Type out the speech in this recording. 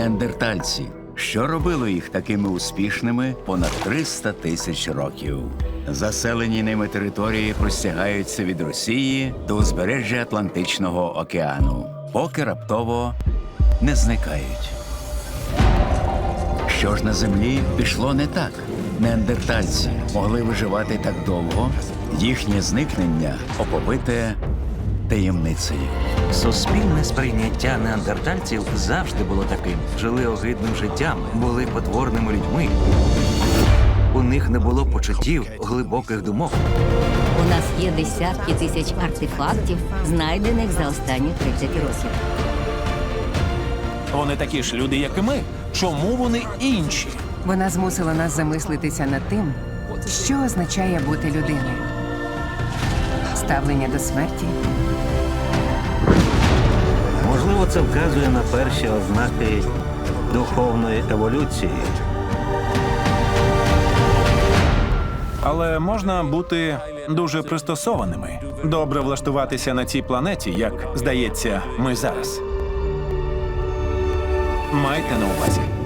неандертальці. Що робило їх такими успішними понад 300 тисяч років? Заселені ними території простягаються від Росії до узбережжя Атлантичного океану, поки раптово не зникають. Що ж на землі пішло не так? Неандертальці могли виживати так довго, їхнє зникнення оповите таємницею. Суспільне сприйняття неандертальців завжди було таким. Жили огидним життям, були потворними людьми. У них не було почуттів, глибоких думок. У нас є десятки тисяч артефактів, знайдених за останні 30 років. Вони такі ж люди, як і ми. Чому вони інші? Вона змусила нас замислитися над тим, що означає бути людиною. Ставлення до смерті, Можливо, це вказує на перші ознаки духовної еволюції. Але можна бути дуже пристосованими, добре влаштуватися на цій планеті, як здається, ми зараз. Майте на увазі.